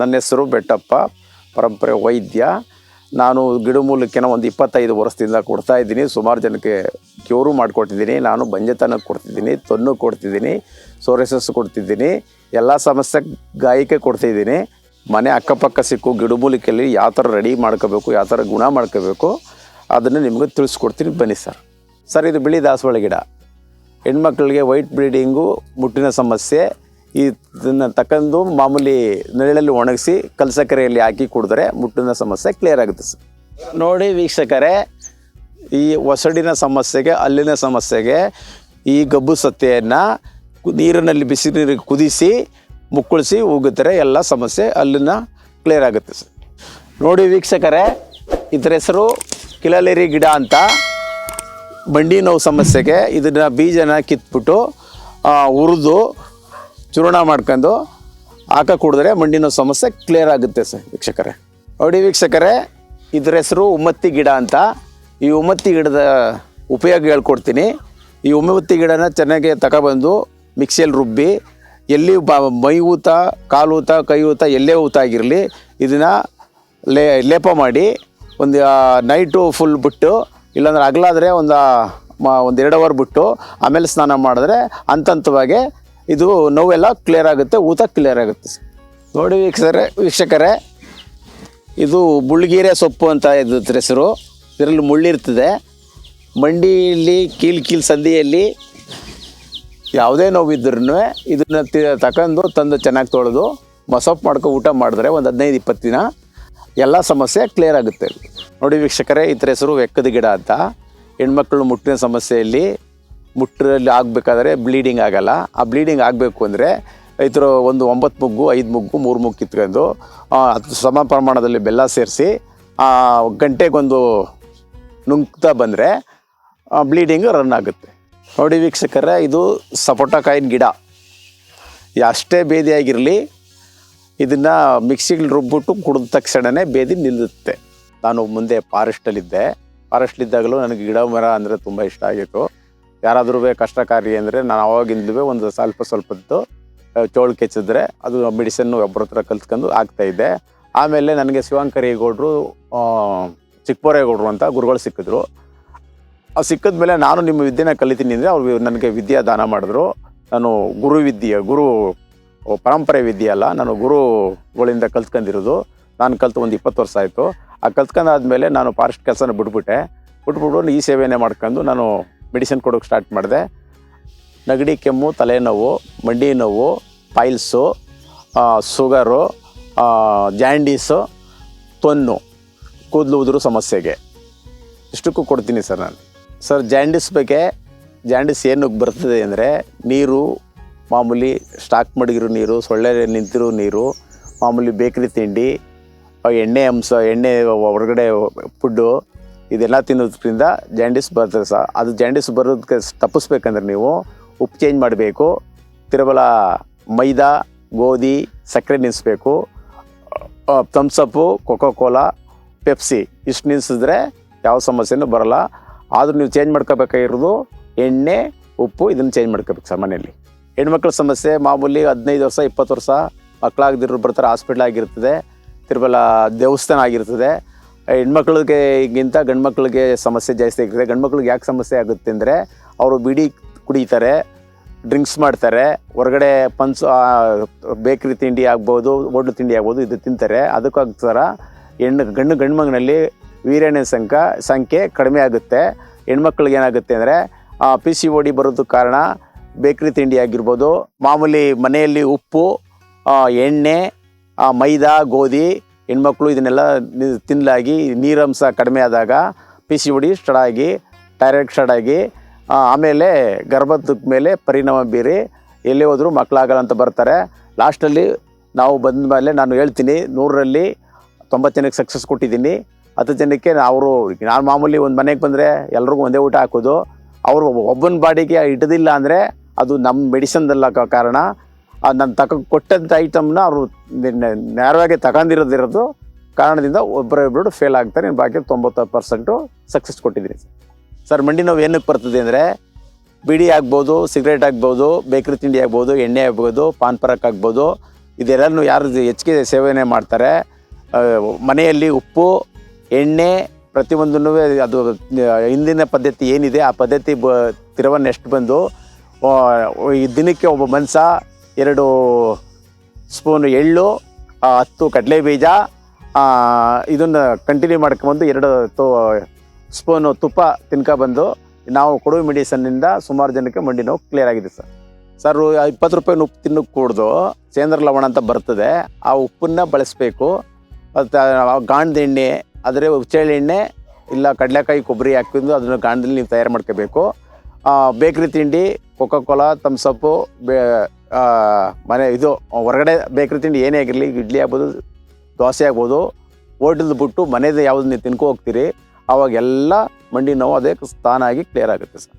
ನನ್ನ ಹೆಸರು ಬೆಟ್ಟಪ್ಪ, ಪರಂಪರೆ ವೈದ್ಯ. ನಾನು ಗಿಡಮೂಲಿಕೆನ ಒಂದು ಇಪ್ಪತ್ತೈದು ವರ್ಷದಿಂದ ಕೊಡ್ತಾ ಇದ್ದೀನಿ. ಸುಮಾರು ಜನಕ್ಕೆ ಕ್ಯೂರು ಮಾಡಿಕೊಟ್ಟಿದ್ದೀನಿ. ನಾನು ಬಂಜೆತನಕ್ಕೆ ಕೊಡ್ತಿದ್ದೀನಿ, ತೊನ್ನು ಕೊಡ್ತಿದ್ದೀನಿ ಸೋರೆಸಸ್ ಕೊಡ್ತಿದ್ದೀನಿ, ಎಲ್ಲ ಸಮಸ್ಯೆ ಗಾಯಕ್ಕೆ ಕೊಡ್ತಿದ್ದೀನಿ. ಮನೆ ಅಕ್ಕಪಕ್ಕ ಸಿಕ್ಕು ಗಿಡಮೂಲಿಕೆಯಲ್ಲಿ ಯಾವ ಥರ ರೆಡಿ ಮಾಡ್ಕೋಬೇಕು, ಯಾವ ಥರ ಗುಣ ಮಾಡ್ಕೋಬೇಕು, ಅದನ್ನು ನಿಮಗೆ ತಿಳಿಸ್ಕೊಡ್ತೀನಿ. ಬನ್ನಿ ಸರ್. ಸರ್, ಇದು ಬಿಳಿ ದಾಸವಾಳ ಗಿಡ. ಹೆಣ್ಮಕ್ಳಿಗೆ ವೈಟ್ ಬ್ರೀಡಿಂಗು ಮುಟ್ಟಿನ ಸಮಸ್ಯೆ ಇದನ್ನು ತಕ್ಕಂದು ಮಾಮೂಲಿ ನೆರಳಲ್ಲಿ ಒಣಗಿಸಿ ಕಲಸಕರೆಯಲ್ಲಿ ಹಾಕಿ ಕುಡಿದ್ರೆ ಮುಟ್ಟಿನ ಸಮಸ್ಯೆ ಕ್ಲಿಯರ್ ಆಗುತ್ತೆ ಸರ್. ನೋಡಿ ವೀಕ್ಷಕರೇ, ಈ ಒಸಡಿನ ಸಮಸ್ಯೆಗೆ ಅಲ್ಲಿನ ಸಮಸ್ಯೆಗೆ ಈ ಗಬ್ಬು ಸತ್ತೆಯನ್ನು ನೀರಿನಲ್ಲಿ ಬಿಸಿ ನೀರಿಗೆ ಕುದಿಸಿ, ಮುಕ್ಕಳಿಸಿ ಉಗಿದ್ರೆ ಎಲ್ಲ ಸಮಸ್ಯೆ ಅಲ್ಲಿನ ಕ್ಲಿಯರ್ ಆಗುತ್ತೆ ಸರ್. ನೋಡಿ ವೀಕ್ಷಕರೇ, ಇದ್ರ ಹೆಸರು ಕಿಲಲೇರಿ ಗಿಡ ಅಂತ. ಬಂಡಿ ನೋವು ಸಮಸ್ಯೆಗೆ ಇದನ್ನು ಬೀಜನ ಕಿತ್ಬಿಟ್ಟು ಹುರಿದು ಚೂರ್ಣ ಮಾಡ್ಕೊಂಡು ಹಾಕ ಕುಡಿದ್ರೆ ಮಂಡಿ ನೋವು ಸಮಸ್ಯೆ ಕ್ಲಿಯರ್ ಆಗುತ್ತೆ ಸರ್ ವೀಕ್ಷಕರೇ. ನೋಡಿ ವೀಕ್ಷಕರೇ, ಇದ್ರ ಹೆಸರು ಉಮ್ಮತ್ತಿ ಗಿಡ ಅಂತ. ಈ ಉಮ್ಮತ್ತಿ ಗಿಡದ ಉಪಯೋಗ ಹೇಳ್ಕೊಡ್ತೀನಿ. ಈ ಉಮ್ಮತ್ತಿ ಗಿಡನ ಚೆನ್ನಾಗಿ ತಗೊಬಂದು ಮಿಕ್ಸಿಯಲ್ಲಿ ರುಬ್ಬಿ, ಎಲ್ಲಿ ಬ ಮೈ ಊತ, ಕಾಲು ಊತ, ಕೈ ಊತ, ಎಲ್ಲೇ ಊತ ಆಗಿರಲಿ, ಇದನ್ನು ಲೇ, ಲೇಪ ಮಾಡಿ ಒಂದು ನೈಟು ಫುಲ್ ಬಿಟ್ಟು, ಇಲ್ಲಾಂದ್ರೆ ಹಗಲಾದರೆ ಒಂದು ಮ, ಒಂದು ಎರಡು ಅವರ್ ಬಿಟ್ಟು, ಆಮೇಲೆ ಸ್ನಾನ ಮಾಡಿದ್ರೆ ಹಂತ ಹಂತವಾಗಿ ಇದು ನೋವೆಲ್ಲ ಕ್ಲಿಯರ್ ಆಗುತ್ತೆ, ಊತ ಕ್ಲಿಯರ್ ಆಗುತ್ತೆ ನೋಡಿ ವೀಕ್ಷಕರೇ ವೀಕ್ಷಕರೇ, ಇದು ಬುಳ್ಗೀರೆ ಸೊಪ್ಪು ಅಂತ ಇದ್ರ ಹೆಸರು ಇದರಲ್ಲಿ ಮುಳ್ಳಿರ್ತದೆ ಮಂಡಿಯಲ್ಲಿ, ಕೀಲ್ ಕೀಲ್ ಸಂದಿಯಲ್ಲಿ ಯಾವುದೇ ನೋವಿದ್ರೂ ಇದನ್ನು ತಗೊಂಡು ತಂದು ಚೆನ್ನಾಗಿ ತೊಳೆದು ಮಸೊಪ್ಪು ಮಾಡ್ಕೊ ಊಟ ಮಾಡಿದ್ರೆ ಒಂದು ಹದಿನೈದು, ಇಪ್ಪತ್ತು ದಿನ ಎಲ್ಲ ಸಮಸ್ಯೆ ಕ್ಲಿಯರ್ ಆಗುತ್ತೆ. ನೋಡಿ ವೀಕ್ಷಕರೇ ಇದ್ರ ಹೆಸರು ವೆಕ್ಕದ ಗಿಡ ಅಂತ. ಹೆಣ್ಮಕ್ಳು ಮುಟ್ಟಿನ ಸಮಸ್ಯೆಯಲ್ಲಿ ಮುಟ್ಟರಲ್ಲಿ ಆಗಬೇಕಾದ್ರೆ ಬ್ಲೀಡಿಂಗ್ ಆಗಲ್ಲ. ಆ ಬ್ಲೀಡಿಂಗ್ ಆಗಬೇಕು ಅಂದರೆ ರೈತರು ಒಂದು ಒಂಬತ್ತು ಮುಗ್ಗು, ಐದು ಮುಗ್ಗು, ಮೂರು ಮುಗ್ಗು ಕಿತ್ಕೊಂಡು ಅದು ಸಮ ಪ್ರಮಾಣದಲ್ಲಿ ಬೆಲ್ಲ ಸೇರಿಸಿ ಗಂಟೆಗೊಂದು ನುಂಗ್ತಾ ಬಂದರೆ ಬ್ಲೀಡಿಂಗ್ ರನ್ ಆಗುತ್ತೆ. ನೋಡಿ ವೀಕ್ಷಕರೇ, ಇದು ಸಪೋಟಕಾಯಿನ ಗಿಡ. ಅಷ್ಟೇ ಬೇದಿಯಾಗಿರಲಿ ಇದನ್ನು ಮಿಕ್ಸಿಗೆ ರುಬ್ಬಿಟ್ಟು ಕುಡಿದ ತಕ್ಷಣವೇ ಬೇದಿ ನಿಲ್ಲುತ್ತೆ. ನಾನು ಮುಂದೆ ಫಾರೆಸ್ಟಲ್ಲಿದ್ದೆ ಫಾರೆಸ್ಟ್ಲಿದ್ದಾಗಲೂ ನನಗೆ ಗಿಡ ಮರ ಅಂದರೆ ತುಂಬ ಇಷ್ಟ ಆಗಿತ್ತು. ಯಾರಾದರೂ ಕಷ್ಟಕಾರಿ ಅಂದರೆ ನಾನು ಅವಾಗಿಂದಲೂ ಒಂದು ಸ್ವಲ್ಪ ಸ್ವಲ್ಪದ್ದು ಚೋಳು ಕೆಚ್ಚಿದ್ರೆ ಅದು ಮೆಡಿಸನ್ನು ಒಬ್ಬರ ಹತ್ರ ಕಲ್ತ್ಕೊಂಡು ಆಗ್ತಾಯಿದ್ದೆ ಆಮೇಲೆ ನನಗೆ ಶಿವಂಕರೇಗೌಡರು ಚಿಕ್ಕಬೋರೇಗೌಡರು ಅಂತ ಗುರುಗಳು ಸಿಕ್ಕಿದ್ರು. ಆ ಸಿಕ್ಕಿದ ಮೇಲೆ ನಾನು ನಿಮ್ಮ ವಿದ್ಯೆನ ಕಲಿತೀನಿ ಅಂದರೆ ಅವ್ರು ನನಗೆ ವಿದ್ಯಾ ದಾನ ಮಾಡಿದ್ರು. ನಾನು ಗುರು ವಿದ್ಯೆ, ಗುರು ಪರಂಪರೆ ವಿದ್ಯೆ ಅಲ್ಲ, ನಾನು ಗುರುಗಳಿಂದ ಕಲ್ತ್ಕೊಂಡಿರೋದು. ನಾನು ಕಲ್ತು ಒಂದು ಇಪ್ಪತ್ತು ವರ್ಷ ಆಯಿತು. ಆ ಕಲ್ತ್ಕೊಂಡಾದ್ಮೇಲೆ ನಾನು ಫಾರೆಸ್ಟ್ ಕೆಲಸನ ಬಿಟ್ಬಿಟ್ಟೆ. ಬಿಟ್ಬಿಟ್ಟು ಈ ಸೇವೆನೇ ಮಾಡ್ಕೊಂಡು ನಾನು ಮೆಡಿಸಿನ್ ಕೊಡೋಕೆ ಸ್ಟಾರ್ಟ್ ಮಾಡಿದೆ. ನೆಗಡಿ, ಕೆಮ್ಮು, ತಲೆನೋವು, ಮಂಡಿ ನೋವು, ಪೈಲ್ಸು ಸುಗರು ಜಾಂಡೀಸು, ತೊನ್ನು, ಕೂದಲು ಉದುರು ಸಮಸ್ಯೆಗೆ. ಇಷ್ಟಕ್ಕೂ ಕೊಡ್ತೀನಿ ಸರ್ ನಾನು. ಸರ್, ಜಾಂಡೀಸ್ ಬಗ್ಗೆ ಜಾಂಡೀಸ್ ಏನಕ್ಕೆ ಬರ್ತದೆ ಅಂದರೆ ನೀರು, ಮಾಮೂಲಿ ಸ್ಟಾಕ್ ಮಡಗಿರೋ ನೀರು ಸೊಳ್ಳೆ ನಿಂತಿರೋ ನೀರು, ಮಾಮೂಲಿ ಬೇಕರಿ ತಿಂಡಿ ಎಣ್ಣೆ ಅಂಶ, ಎಣ್ಣೆ ಹೊರಗಡೆ ಫುಡ್ಡು ಇದೆಲ್ಲ ತಿನ್ನೋದ್ರಿಂದ ಜಾಂಡಿಸ್ ಬರ್ತದೆ ಸರ್. ಅದು ಜಾಂಡಿಸ್ ಬರೋದಕ್ಕೆ ತಪ್ಪಿಸ್ಬೇಕಂದ್ರೆ ನೀವು ಉಪ್ಪು ಚೇಂಜ್ ಮಾಡಬೇಕು. ತಿರುಬಲ ಮೈದಾ, ಗೋಧಿ, ಸಕ್ಕರೆ ನಿಲ್ಲಿಸ್ಬೇಕು ಥಮ್ಸಪ್ಪು ಕೊಕೋ ಕೋಲಾ ಪೆಪ್ಸಿ ಇಷ್ಟು ನಿಲ್ಲಿಸಿದ್ರೆ ಯಾವ ಸಮಸ್ಯೆನೂ ಬರಲ್ಲ. ಆದರೂ ನೀವು ಚೇಂಜ್ ಮಾಡ್ಕೋಬೇಕಾಗಿರೋದು ಎಣ್ಣೆ, ಉಪ್ಪು ಇದನ್ನು ಚೇಂಜ್ ಮಾಡ್ಕೋಬೇಕು ಸರ್ ಮನೆಯಲ್ಲಿ. ಹೆಣ್ಮಕ್ಳ ಸಮಸ್ಯೆ ಮಾಮೂಲಿ ಹದಿನೈದು ವರ್ಷ, ಇಪ್ಪತ್ತು ವರ್ಷ ಮಕ್ಕಳಾಗದಿರೋ ಬರ್ತಾರೆ ಹಾಸ್ಪಿಟ್ಲ್ ಆಗಿರ್ತದೆ. ತಿರುಬಲ ದೇವಸ್ಥಾನ ಆಗಿರ್ತದೆ. ಹೆಣ್ಮಕ್ಳಿಗೆ ಈಗಿಂತ ಗಂಡು ಮಕ್ಳಿಗೆ ಸಮಸ್ಯೆ ಜಾಸ್ತಿ ಆಗ್ತದೆ. ಗಂಡು ಮಕ್ಳಿಗೆ ಯಾಕೆ ಸಮಸ್ಯೆ ಆಗುತ್ತೆ ಅಂದರೆ ಅವರು ಬಿಡಿ ಕುಡಿತಾರೆ, ಡ್ರಿಂಕ್ಸ್ ಮಾಡ್ತಾರೆ, ಹೊರಗಡೆ ಪನ್ಸು ಬೇಕ್ರಿ ತಿಂಡಿ ಆಗ್ಬೋದು, ಹೋಟ್ಲು ತಿಂಡಿ ಆಗ್ಬೋದು ಇದು ತಿಂತಾರೆ. ಅದಕ್ಕೋಸ್ಕರ ಹೆಣ್ಣು, ಗಂಡು ಗಂಡು ಮಗನಲ್ಲಿ ವೀರ್ಯನ ಸಂಖ್ಯೆ ಸಂಖ್ಯೆ ಕಡಿಮೆ ಆಗುತ್ತೆ. ಹೆಣ್ಮಕ್ಳಿಗೆ ಏನಾಗುತ್ತೆ ಅಂದರೆ ಪಿ ಸಿ ಓಡಿ ಬರೋದಕ್ಕೆ ಕಾರಣ ಬೇಕ್ರಿ ತಿಂಡಿ ಆಗಿರ್ಬೋದು, ಮಾಮೂಲಿ ಮನೆಯಲ್ಲಿ ಉಪ್ಪು ಎಣ್ಣೆ ಮೈದಾ, ಗೋಧಿ ಹೆಣ್ಮಕ್ಳು ಇದನ್ನೆಲ್ಲ ತಿನ್ನಲಾಗಿ ನೀರಂಶ ಕಡಿಮೆ ಆದಾಗ ಪಿ ಸಿ ಒಡಿ ಸ್ಟಡಾಗಿ ಆಗಿ ಆಗಿ ಆಮೇಲೆ ಗರ್ಭದ ಮೇಲೆ ಪರಿಣಾಮ ಬೀರಿ ಎಲ್ಲಿ ಹೋದರೂ ಮಕ್ಕಳಾಗಲ್ಲ ಅಂತ ಬರ್ತಾರೆ. ಲಾಸ್ಟಲ್ಲಿ ನಾವು ಬಂದ ಮೇಲೆ ನಾನು ಹೇಳ್ತೀನಿ, ನೂರರಲ್ಲಿ ತೊಂಬತ್ತು ಜನಕ್ಕೆ ಸಕ್ಸಸ್ ಕೊಟ್ಟಿದ್ದೀನಿ. ಹತ್ತು ಜನಕ್ಕೆ ಅವರು, ನಾನು ಮಾಮೂಲಿ ಒಂದು ಮನೆಗೆ ಬಂದರೆ ಎಲ್ರಿಗೂ ಒಂದೇ ಊಟ ಹಾಕೋದು. ಅವರು ಒಬ್ಬನ ಬಾಡಿಗೆ ಇಡದಿಲ್ಲ ಅಂದರೆ ಅದು ನಮ್ಮ ಮೆಡಿಸನ್ದಲ್ಲ ಕ- ಕಾರಣ ನಾನು ತಕ ಕೊಟ್ಟಂಥ ಐಟಮ್ನ ಅವರು ನೇರವಾಗಿ ತಗೊಂಡಿರೋದಿರೋದು ಕಾರಣದಿಂದ ಒಬ್ಬರೊಬ್ಬರು ಫೇಲ್ ಆಗ್ತಾರೆ, ಇನ್ನು ಬಾಕಿ ತೊಂಬತ್ತು ಪರ್ಸೆಂಟು ಸಕ್ಸಸ್ ಕೊಟ್ಟಿದ್ದೀನಿ ಸರ್, ಮಂಡಿ ನೋವು ಏನಕ್ಕೆ ಬರ್ತದೆ ಅಂದರೆ ಬಿಡಿ ಆಗ್ಬೋದು ಸಿಗರೇಟ್ ಆಗ್ಬೋದು ಬೇಕರಿ ತಿಂಡಿ ಆಗ್ಬೋದು, ಎಣ್ಣೆ ಆಗ್ಬೋದು, ಪಾನ್ ಪರಕ್ ಆಗ್ಬೋದು ಇದೆಲ್ಲನೂ ಯಾರು ಹೆಚ್ಚಿಗೆ ಸೇವನೆ ಮಾಡ್ತಾರೆ. ಮನೆಯಲ್ಲಿ ಉಪ್ಪು, ಎಣ್ಣೆ ಪ್ರತಿಯೊಂದನ್ನು ಅದು ಹಿಂದಿನ ಪದ್ಧತಿ ಏನಿದೆ, ಆ ಪದ್ಧತಿ ಬ, ತಿರವನ್ನು ಎಷ್ಟು ಬಂದು ಈ ದಿನಕ್ಕೆ ಒಬ್ಬ ಮನುಷ್ಯ ಎರಡು ಸ್ಪೂನ್ ಎಳ್ಳು ಹತ್ತು ಕಡಲೆ ಬೀಜ ಇದನ್ನು ಕಂಟಿನ್ಯೂ ಮಾಡ್ಕೊಂಬಂದು ಎರಡು ತೋ, ಸ್ಪೂನು ತುಪ್ಪ ತಿನ್ಕೊಬಂದು ನಾವು ಕೊಡುವ ಮೆಡಿಸನ್ನಿಂದ ಸುಮಾರು ಜನಕ್ಕೆ ಮಂಡಿ ನೋವು ಕ್ಲಿಯರ್ ಆಗಿದೆ ಸರ್. ಸರ್ ಇಪ್ಪತ್ತು ರೂಪಾಯಿ ಉಪ್ಪು ತಿನ್ನಕ್ಕೆ ಕೂಡ್ದು ಸೇಂದ್ರ ಲವಣ ಅಂತ ಬರ್ತದೆ, ಆ ಉಪ್ಪನ್ನ ಬಳಸಬೇಕು. ಮತ್ತು ಗಾಣದ ಎಣ್ಣೆ, ಆದರೆ ಉಚ್ಚೆಳ್ಳೆ ಎಣ್ಣೆ, ಇಲ್ಲ ಕಡಲೆಕಾಯಿ ಕೊಬ್ಬರಿ ಹಾಕಿದ್ದು ಅದನ್ನು ಗಾಣದಲ್ಲಿ ನೀವು ತಯಾರು ಮಾಡ್ಕೋಬೇಕು. ಬೇಕ್ರಿ ತಿಂಡಿ ಕೊಕೋ ಕೋಲಾ ತಮ್ಸಪ್ಪು ಬೇ ಮನೆ ಇದು ಹೊರಗಡೆ ಬೇಕರಿ ತಿಂಡಿ ಏನೇ ಆಗಿರಲಿ, ಇಡ್ಲಿ ಆಗ್ಬೋದು, ದೋಸೆ ಆಗ್ಬೋದು, ಹೋಟೆಲ್ದು ಬಿಟ್ಟು ಮನೆಯದು ಯಾವ್ದು ನೀವು ತಿನ್ಕೊ ಹೋಗ್ತೀರಿ, ಅವಾಗೆಲ್ಲ ಮಂಡಿ ನೋವು ಅದೇ ಆಗಿ ಕ್ಲಿಯರ್ ಆಗುತ್ತೆ ಸರ್.